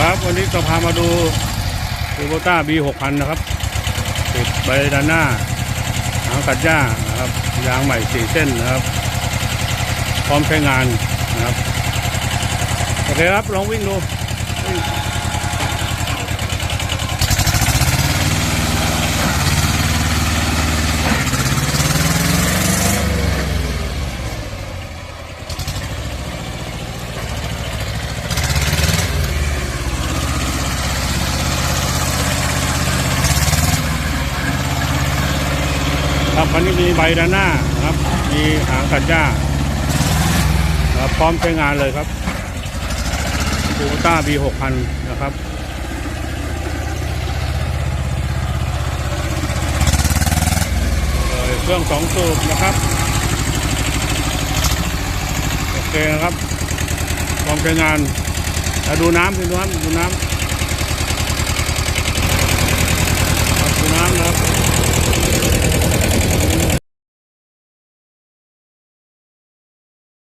ครับวันนี้จะพามาดูคูโบต้า B 6 0 0นะครับติดใบด้านหน้าหางกัดหญ้านะครับยางใหม่สี่เส้นนะครับ พร้อมใช้งานนะครับโอเคครับลองวิ่งดู ครับคันนี้มีใบด้านหน้าครับ มีหางกัดหญ้าครับพร้อมใช้งานเลยครับคูต้า B 6 0 0นะครับเครื่องสองสูบนะครับ โอเคนะครับพร้อมใช้งานแล้วดูน้ำดูน้ำดูน้ำ